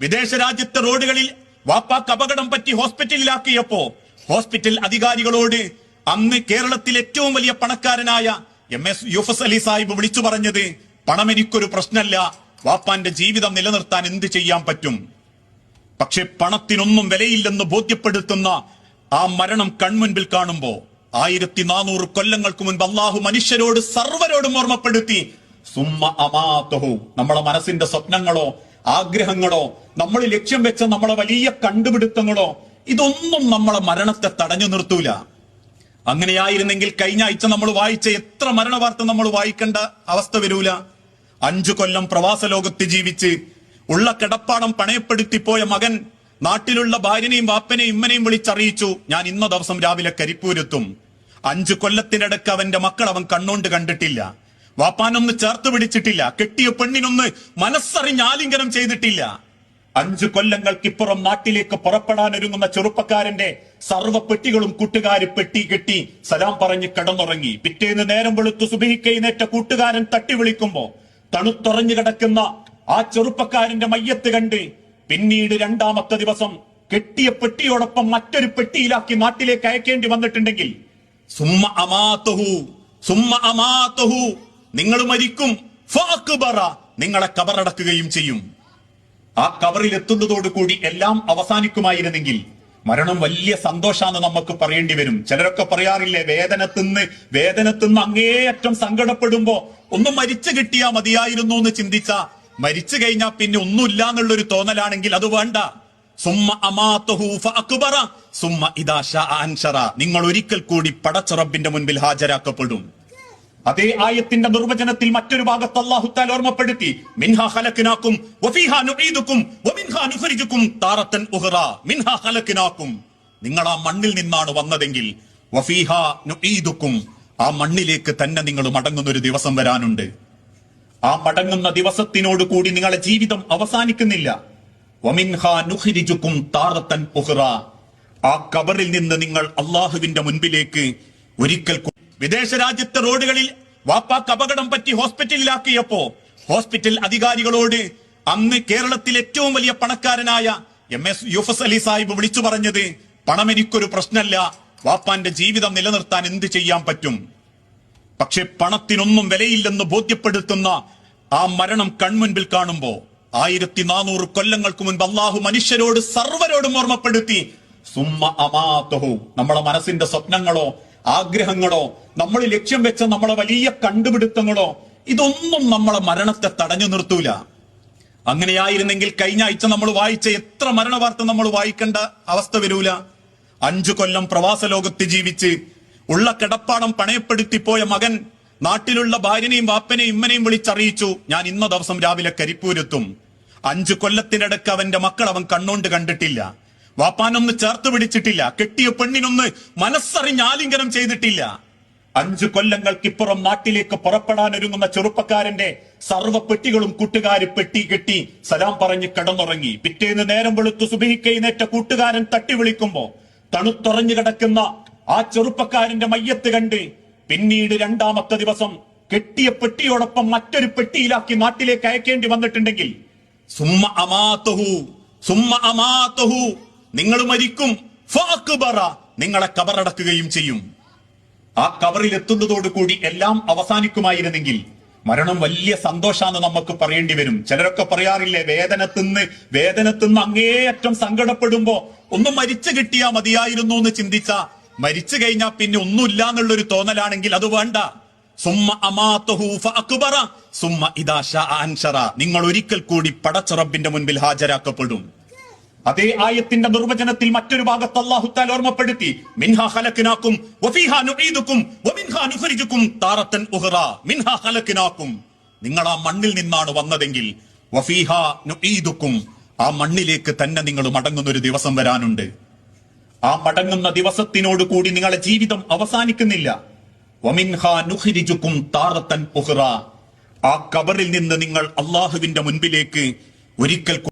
വിദേശ രാജ്യത്തെ റോഡുകളിൽ വാപ്പാക്ക് അപകടം പറ്റി ഹോസ്പിറ്റലിലാക്കിയപ്പോ ഹോസ്പിറ്റൽ അധികാരികളോട് അന്ന് കേരളത്തിൽ ഏറ്റവും വലിയ പണക്കാരനായ എം എസ് യൂഫസ് അലി സാഹിബ് വിളിച്ചു പറഞ്ഞത് പണം എനിക്കൊരു പ്രശ്നമല്ല വാപ്പാന്റെ ജീവിതം നിലനിർത്താൻ എന്ത് ചെയ്യാൻ പറ്റും? പക്ഷെ പണത്തിനൊന്നും വിലയില്ലെന്ന് ബോധ്യപ്പെടുത്തുന്ന ആ മരണം കൺമുൻപിൽ കാണുമ്പോ ആയിരത്തി നാനൂറ് കൊല്ലങ്ങൾക്ക് മുൻപ് അള്ളാഹു മനുഷ്യരോട് സർവരോടും ഓർമ്മപ്പെടുത്തി സുമ്മ അമാതഹു. നമ്മളെ മനസ്സിന്റെ സ്വപ്നങ്ങളോ ആഗ്രഹങ്ങളോ നമ്മൾ ലക്ഷ്യം വെച്ച നമ്മളെ വലിയ കണ്ടുപിടുത്തങ്ങളോ ഇതൊന്നും നമ്മളെ മരണത്തെ തടഞ്ഞു നിർത്തൂല. അങ്ങനെയായിരുന്നെങ്കിൽ കഴിഞ്ഞ ആഴ്ച നമ്മൾ വായിച്ച എത്ര മരണവാർത്ത നമ്മൾ വായിക്കേണ്ട അവസ്ഥ വരൂല. അഞ്ചു കൊല്ലം പ്രവാസ ലോകത്ത് ജീവിച്ച് ഉള്ള കിടപ്പാടം പണയപ്പെടുത്തി പോയ മകൻ നാട്ടിലുള്ള ഭാര്യനെയും വാപ്പനെയും ഇമ്മനെയും വിളിച്ചറിയിച്ചു ഞാൻ ഇന്ന ദിവസം രാവിലെ കരിപ്പൂരെത്തും. അഞ്ചു കൊല്ലത്തിനിടക്ക് അവന്റെ മക്കൾ അവൻ കണ്ണോണ്ട് കണ്ടിട്ടില്ല. വാപ്പാനൊന്ന് ചേർത്ത് പിടിച്ചിട്ടില്ല. കെട്ടിയ പെണ്ണിനൊന്ന് മനസ്സറിഞ്ഞ് ആലിംഗനം ചെയ്തിട്ടില്ല. അഞ്ചു കൊല്ലങ്ങൾക്കിപ്പുറം നാട്ടിലേക്ക് പുറപ്പെടാൻ ഒരുങ്ങുന്ന ചെറുപ്പക്കാരന്റെ സർവ പെട്ടികളും കൂട്ടുകാര് പെട്ടി കെട്ടി സലാം പറഞ്ഞ് കടന്നുറങ്ങി. പിറ്റേന്ന് നേരം വെളുത്തു സുബഹിക്കൈനേറ്റ കൂട്ടുകാരൻ തട്ടി വിളിക്കുമ്പോ തണുത്തുറഞ്ഞു കിടക്കുന്ന ആ ചെറുപ്പക്കാരന്റെ മയ്യത്ത് കണ്ട് പിന്നീട് രണ്ടാമത്തെ ദിവസം കെട്ടിയ പെട്ടിയോടൊപ്പം മറ്റൊരു പെട്ടിയിലാക്കി നാട്ടിലേക്ക് അയക്കേണ്ടി വന്നിട്ടുണ്ടെങ്കിൽ സുമ്മ അമാതഹു സുമ്മ അമാതഹു നിങ്ങൾ മരിക്കും. നിങ്ങളെ കബറടക്കുകയും ചെയ്യും. ആ കബറിൽ എത്തുന്നതോടുകൂടി എല്ലാം അവസാനിക്കുമായിരുന്നെങ്കിൽ മരണം വലിയ സന്തോഷാന്ന് നമുക്ക് പറയേണ്ടി വരും. ചിലരൊക്കെ പറയാറില്ലേ വേദന തിന്ന് വേദന തിന്ന് അങ്ങേയറ്റം സങ്കടപ്പെടുമ്പോ ഒന്ന് മരിച്ചു കിട്ടിയാ മതിയായിരുന്നു എന്ന് ചിന്തിച്ച മരിച്ചു കഴിഞ്ഞാൽ പിന്നെ ഒന്നുമില്ല എന്നുള്ളൊരു തോന്നലാണെങ്കിൽ അത് വേണ്ട. സുമ്മ ഫഅക്ബറ സുമ്മ ഇദാ ശാ അൻശറ നിങ്ങൾ ഒരിക്കൽ കൂടി പടച്ചുറബിന്റെ മുൻപിൽ ഹാജരാക്കപ്പെടും. അതേ ആയത്തിന്റെ നിർവചനത്തിൽ മറ്റൊരു ഭാഗത്ത് അള്ളാഹു താൽ ഓർമ്മപ്പെടുത്തി മിൻഹ ഹലക്കിനാക്കും വഫീഹ നുഈദുക്കും വമിൻഹ നുഖരിജുക്കും താറത്തൻ ഉഖറ മിൻഹ ഹലക്കിനാക്കും നിങ്ങൾ ആ മണ്ണിൽ നിന്നാണ് വന്നതെങ്കിൽ വഫീഹ നുഈദുക്കും ആ മണ്ണിലേക്ക് തന്നെ നിങ്ങൾ മടങ്ങുന്ന ഒരു ദിവസം വരാനുണ്ട്. ആ മടങ്ങുന്ന ദിവസത്തിനോട് കൂടി നിങ്ങളുടെ ജീവിതം അവസാനിക്കുന്നില്ല. വമിൻഹ നുഖരിജുക്കും താറത്തൻ ഉഖറ ആ കബറിൽ നിന്ന് നിങ്ങൾ അള്ളാഹുവിന്റെ മുൻപിലേക്ക് ഒരിക്കൽ വിദേശ രാജ്യത്തെ റോഡുകളിൽ വാപ്പാക്ക് അപകടം പറ്റി ഹോസ്പിറ്റലിലാക്കിയപ്പോ ഹോസ്പിറ്റൽ അധികാരികളോട് അന്ന് കേരളത്തിൽ ഏറ്റവും വലിയ പണക്കാരനായ എം എസ് യൂഫസ് അലി സാഹിബ് വിളിച്ചു പറഞ്ഞത് പണം എനിക്കൊരു പ്രശ്നമല്ല വാപ്പാന്റെ ജീവിതം നിലനിർത്താൻ എന്ത് ചെയ്യാൻ പറ്റും? പക്ഷെ പണത്തിനൊന്നും വിലയില്ലെന്ന് ബോധ്യപ്പെടുത്തുന്ന ആ മരണം കൺമുൻപിൽ കാണുമ്പോ ആയിരത്തി നാനൂറ് കൊല്ലങ്ങൾക്ക് മുൻപ് അള്ളാഹു മനുഷ്യരോട് സർവരോടും ഓർമ്മപ്പെടുത്തി സുമ്മ അമാതഹു. നമ്മുടെ മനസ്സിന്റെ സ്വപ്നങ്ങളോ ആഗ്രഹങ്ങളോ നമ്മൾ ലക്ഷ്യം വെച്ച നമ്മളെ വലിയ കണ്ടുപിടുത്തങ്ങളോ ഇതൊന്നും നമ്മളെ മരണത്തെ തടഞ്ഞു നിർത്തൂല. അങ്ങനെയായിരുന്നെങ്കിൽ കഴിഞ്ഞ ആഴ്ച നമ്മൾ വായിച്ച എത്ര മരണവാർത്ത നമ്മൾ വായിക്കേണ്ട അവസ്ഥ വരൂല. അഞ്ചു കൊല്ലം പ്രവാസ ലോകത്ത് ജീവിച്ച് ഉള്ള കിടപ്പാടം പണയപ്പെടുത്തി പോയ മകൻ നാട്ടിലുള്ള ഭാര്യനെയും വാപ്പനെയും ഇമ്മനെയും വിളിച്ചറിയിച്ചു ഞാൻ ഇന്ന ദിവസം രാവിലെ കരിപ്പൂരെത്തും. അഞ്ചു കൊല്ലത്തിനിടക്ക് അവന്റെ മക്കൾ അവൻ കണ്ണോണ്ട് കണ്ടിട്ടില്ല. വാപ്പാനൊന്ന് ചേർത്ത് പിടിച്ചിട്ടില്ല. കെട്ടിയ പെണ്ണിനൊന്ന് മനസ്സറിഞ്ഞ് ആലിംഗനം ചെയ്തിട്ടില്ല. അഞ്ചു കൊല്ലങ്ങൾക്കിപ്പുറം നാട്ടിലേക്ക് പുറപ്പെടാൻ ഒരുങ്ങുന്ന ചെറുപ്പക്കാരന്റെ സർവ പെട്ടികളും കൂട്ടുകാര് പെട്ടി കെട്ടി സലാം പറഞ്ഞ് കടന്നുറങ്ങി. പിറ്റേന്ന് നേരം വെളുത്തു സുബഹിക്കൈനേറ്റ കൂട്ടുകാരൻ തട്ടി വിളിക്കുമ്പോ തണുത്തുറഞ്ഞു കിടക്കുന്ന ആ ചെറുപ്പക്കാരന്റെ മയ്യത്ത് കണ്ട് പിന്നീട് രണ്ടാമത്തെ ദിവസം കെട്ടിയ പെട്ടിയോടൊപ്പം മറ്റൊരു പെട്ടിയിലാക്കി നാട്ടിലേക്ക് അയക്കേണ്ടി വന്നിട്ടുണ്ടെങ്കിൽ സുമ്മ അമാതഹു സുമ്മ അമാതഹു നിങ്ങൾ മരിക്കും. നിങ്ങളെ കബറടക്കുകയും ചെയ്യും. ആ കബറിൽ എത്തുന്നതോടുകൂടി എല്ലാം അവസാനിക്കുമായിരുന്നെങ്കിൽ മരണം വലിയ സന്തോഷാന്ന് നമുക്ക് പറയേണ്ടി വരും. ചിലരൊക്കെ പറയാറില്ലേ വേദന തിന്ന് വേദന തിന്ന് അങ്ങേയറ്റം സങ്കടപ്പെടുമ്പോ ഒന്ന് മരിച്ചു കിട്ടിയാ മതിയായിരുന്നു എന്ന് ചിന്തിച്ച മരിച്ചു കഴിഞ്ഞാൽ പിന്നെ ഒന്നുമില്ല എന്നുള്ളൊരു തോന്നലാണെങ്കിൽ അത് വേണ്ട. സുമ്മ സുമ്മ ഇദാഷ നിങ്ങൾ ഒരിക്കൽ കൂടി പടച്ചറബിന്റെ മുൻപിൽ ഹാജരാക്കപ്പെടും. അതേ ആയത്തിന്റെ നിർവചനത്തിൽ മറ്റൊരു ഭാഗത്ത് അള്ളാഹുത്താൽ ഓർമ്മപ്പെടുത്തി മിൻഹ ഹലക്കിനാക്കും വഫീഹ നുഈദുക്കും വമിൻഹ നുഖരിജുക്കും താറത്തൻ ഉഹ്റ മിൻഹ ഹലക്കിനാക്കും നിങ്ങൾ ആ മണ്ണിൽ നിന്നാണ് വന്നതെങ്കിൽ വഫീഹ നുഈദുക്കും ആ മണ്ണിലേക്ക് തന്നെ നിങ്ങൾ മടങ്ങുന്ന ഒരു ദിവസം വരാനുണ്ട്. ആ മടങ്ങുന്ന ദിവസത്തിനോട് കൂടി നിങ്ങളുടെ ജീവിതം അവസാനിക്കുന്നില്ല. വമിൻഹ നുഖരിജുക്കും താറത്തൻ ഉഹ്റ ആ കബറിൽ നിന്ന് നിങ്ങൾ അള്ളാഹുവിന്റെ മുൻപിലേക്ക് ഒരിക്കൽ